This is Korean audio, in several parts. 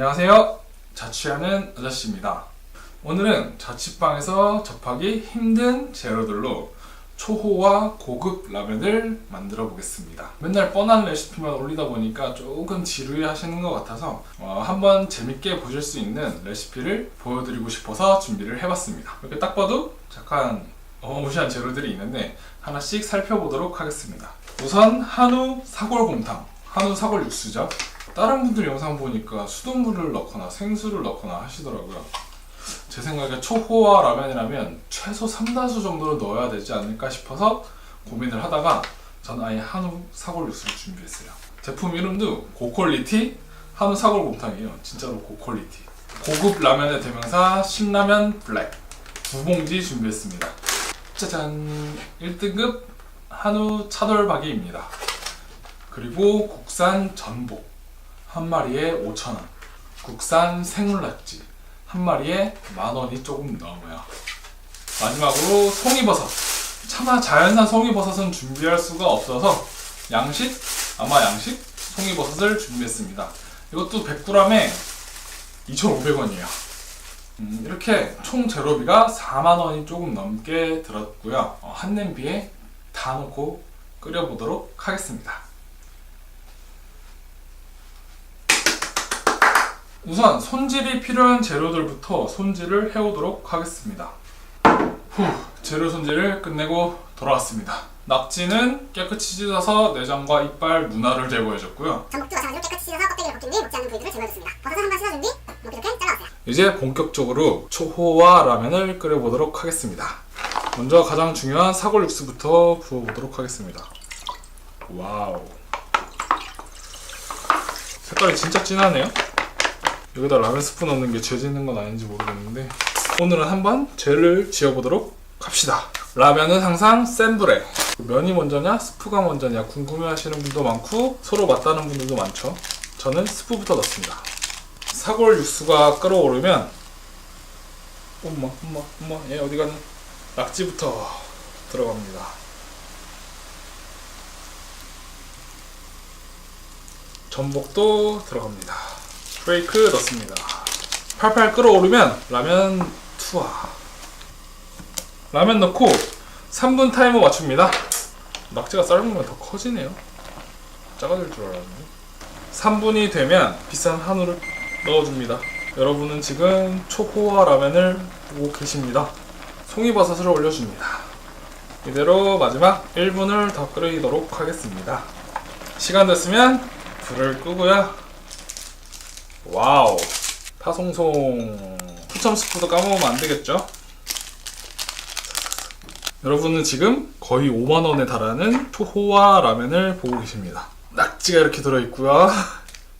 안녕하세요. 자취하는 아저씨입니다. 오늘은 자취방에서 접하기 힘든 재료들로 초호화 고급 라면을 만들어 보겠습니다. 맨날 뻔한 레시피만 올리다 보니까 조금 지루해 하시는 것 같아서 어, 한번 재밌게 보실 수 있는 레시피를 보여드리고 싶어서 준비를 해봤습니다. 이렇게 딱 봐도 약간 어마무시한 재료들이 있는데 하나씩 살펴보도록 하겠습니다. 우선 한우 사골곰탕, 한우 사골 육수죠. 다른 분들 영상 보니까 수돗물을 넣거나 생수를 넣거나 하시더라고요. 제 생각에 초호화 라면이라면 최소 3다수 정도는 넣어야 되지 않을까 싶어서 고민을 하다가 전 아예 한우 사골 육수를 준비했어요. 제품 이름도 고퀄리티 한우 사골 곰탕이에요. 진짜로 고퀄리티. 고급 라면의 대명사 신라면 블랙 두 봉지 준비했습니다. 짜잔 1등급 한우 차돌박이입니다. 그리고 국산 전복 한 마리에 5,000원. 국산 생물낙지 한 마리에 만 원이 조금 넘어요. 마지막으로 송이버섯. 차마 자연산 송이버섯은 준비할 수가 없어서 양식 아마 양식 송이버섯을 준비했습니다. 이것도 100g에 2,500원이에요. 음, 이렇게 총 재료비가 4만 원이 조금 넘게 들었고요. 어, 한 냄비에 다 넣고 끓여보도록 하겠습니다. 우선 손질이 필요한 재료들부터 손질을 해오도록 하겠습니다. 후, 재료 손질을 끝내고 돌아왔습니다. 낙지는 깨끗이 찢어서 내장과 이빨, 문화를 제거해줬고요. 전복도 마찬가지로 깨끗이 씻어서 껍데기를 벗긴 뒤 먹지 않는 부위들을 제거해줬습니다. 버섯을 한번 씻어준 뒤 이렇게 잘라왔어요. 이제 본격적으로 초호화 라면을 끓여보도록 하겠습니다. 먼저 가장 중요한 사골 육수부터 부어보도록 하겠습니다. 와우. 색깔이 진짜 진하네요. 여기다 라면 스프 넣는 게 죄짓는 건 아닌지 모르겠는데 오늘은 한번 죄를 지어보도록 합시다. 라면은 항상 센 불에 면이 먼저냐 스프가 먼저냐 궁금해하시는 분도 많고 서로 맞다는 분들도 많죠. 저는 스프부터 넣습니다. 사골 육수가 끓어오르면 엄마 엄마 엄마 얘 어디 가는 낙지부터 들어갑니다. 전복도 들어갑니다. 브레이크 넣습니다. 팔팔 끓어오르면 라면 투하. 라면 넣고 3분 타이머 맞춥니다. 낙지가 삶으면 더 커지네요. 작아질 줄 알았는데. 3분이 되면 비싼 한우를 넣어줍니다. 여러분은 지금 초코와 라면을 보고 계십니다. 송이버섯을 올려줍니다. 이대로 마지막 1분을 더 끓이도록 하겠습니다. 시간 됐으면 불을 끄고요. 와우. 파송송. 후첨 스프도 까먹으면 안 되겠죠? 여러분은 지금 거의 5만원에 달하는 초호화 라면을 보고 계십니다. 낙지가 이렇게 들어있고요.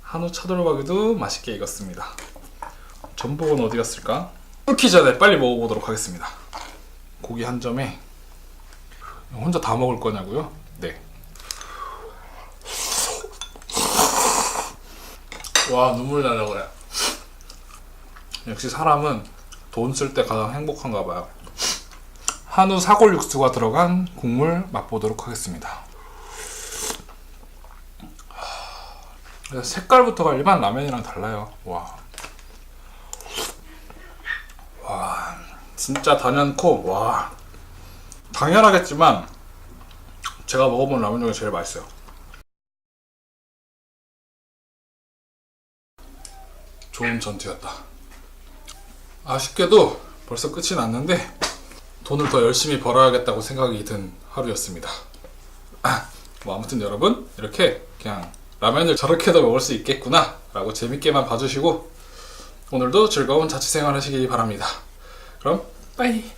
한우 차돌박이도 맛있게 익었습니다. 전복은 어디 갔을까? 끓기 전에 빨리 먹어보도록 하겠습니다. 고기 한 점에 혼자 다 먹을 거냐고요? 네. 와 눈물 나려 그래. 역시 사람은 돈 쓸 때 가장 행복한가 봐요. 한우 사골 육수가 들어간 국물 맛보도록 하겠습니다. 색깔부터가 일반 라면이랑 달라요. 와. 와. 진짜 단연코 와. 당연하겠지만 제가 먹어본 라면 중에 제일 맛있어요. 좋은 전투였다. 아쉽게도 벌써 끝이 났는데 돈을 더 열심히 벌어야겠다고 생각이 든 하루였습니다. 아, 뭐 아무튼 여러분 이렇게 그냥 라면을 저렇게도 먹을 수 있겠구나 라고 재밌게만 봐주시고 오늘도 즐거운 자취생활 하시기 바랍니다. 그럼 빠이